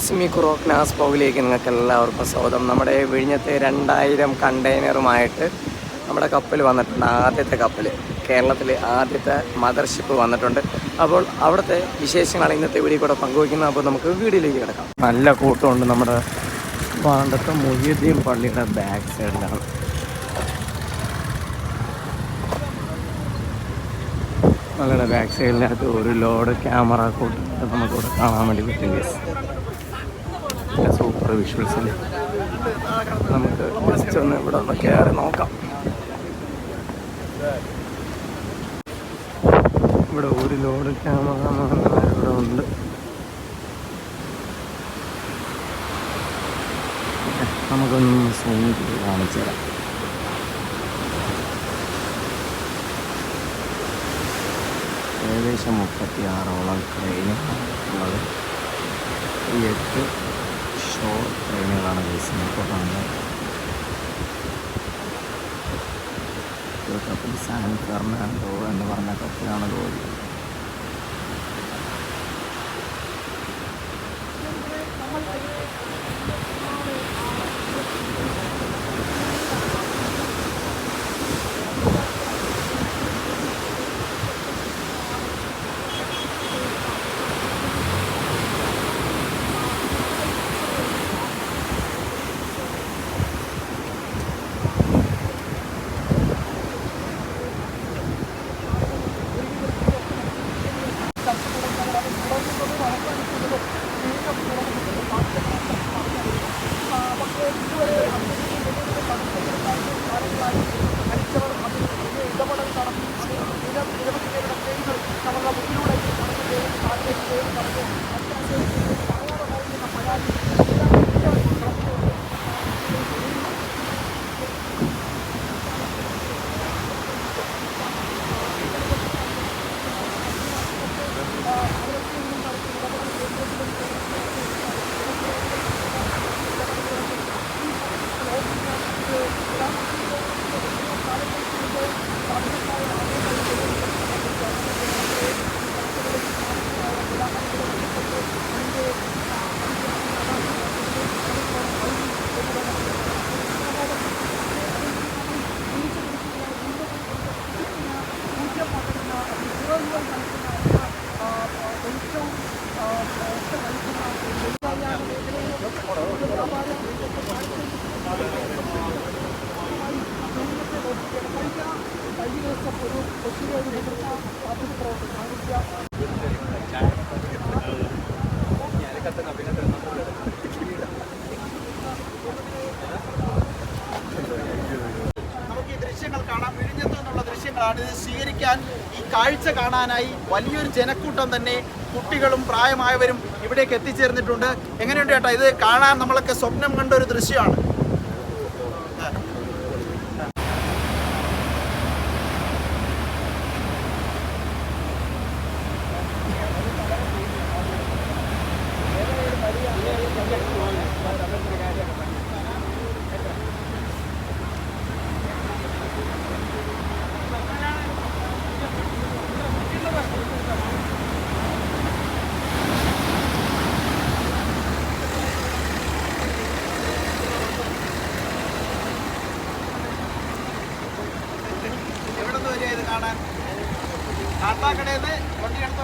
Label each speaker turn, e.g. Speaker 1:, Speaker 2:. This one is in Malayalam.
Speaker 1: ഫ്രണ്ട്സ് മീ കുറോക്നാസ് പോകിലേക്ക് നിങ്ങൾക്ക് എല്ലാവർക്കും സ്വാഗതം. നമ്മുടെ വിഴിഞ്ഞത്തെ രണ്ടായിരം കണ്ടെയ്നറുമായിട്ട് നമ്മുടെ കപ്പൽ വന്നിട്ടുണ്ട് ആദ്യത്തെ കപ്പൽ കേരളത്തിലെ ആദ്യത്തെ മദർഷിപ്പ് വന്നിട്ടുണ്ട്. അപ്പോൾ അവിടുത്തെ വിശേഷങ്ങളാണ് ഇന്നത്തെ വീഡിയോ കൂടെ പങ്കുവയ്ക്കുന്നത് അപ്പോൾ നമുക്ക് വീഡിയോയിലേക്ക് കിടക്കാം. നല്ല കൂട്ടമുണ്ട് നമ്മുടെ പാണ്ടത്തെ മൊയ്യുദ്ദീൻ പള്ളിയുടെ ബാക്ക് സൈഡിലാണ് പള്ളിയുടെ ബാക്ക് സൈഡിനകത്ത് ഒരു ലോഡ് ക്യാമറ കൂട്ടിട്ട് നമുക്കിവിടെ കാണാൻ വേണ്ടി പറ്റും ഗസ് വിഷ്വൽസ് വിഷ്വൽസിൽ നമുക്ക് ജസ്റ്റ് ഒന്ന് ഇവിടെ ഒന്ന് കയറി നോക്കാം. ഇവിടെ ഒരു ലോഡ് ക്യാമറ ഇവിടെ ഉണ്ട്. നമുക്കൊന്ന് സൂം ചെയ്ത് കാണിച്ചു തരാം. ഏകദേശം മുപ്പത്തി ആറോളം ക്രെയിനും ഉള്ളത് എട്ട് ഷോ ട്രെയിനുകളാണ് ഗൈസ് ഇപ്പോൾ കാണുന്നത് കപ്പിൽ സാൻ ഫെർണാണ്ടോ എന്ന് പറഞ്ഞ കപ്പിലാണ്
Speaker 2: ഇത് സ്വീകരിക്കാൻ ഈ കാഴ്ച കാണാനായി വലിയൊരു ജനക്കൂട്ടം തന്നെ കുട്ടികളും പ്രായമായവരും ഇവിടേക്ക് എത്തിച്ചേർന്നിട്ടുണ്ട്. എങ്ങനെയുണ്ട് ചേട്ടാ ഇത് കാണാൻ നമ്മളൊക്കെ സ്വപ്നം കണ്ട ഒരു ദൃശ്യമാണ് എവിടെ നിന്ന് വരിക ഇത് കാണാൻ കാട്ടാക്കടയിൽ നിന്ന് വണ്ടി എടുത്ത്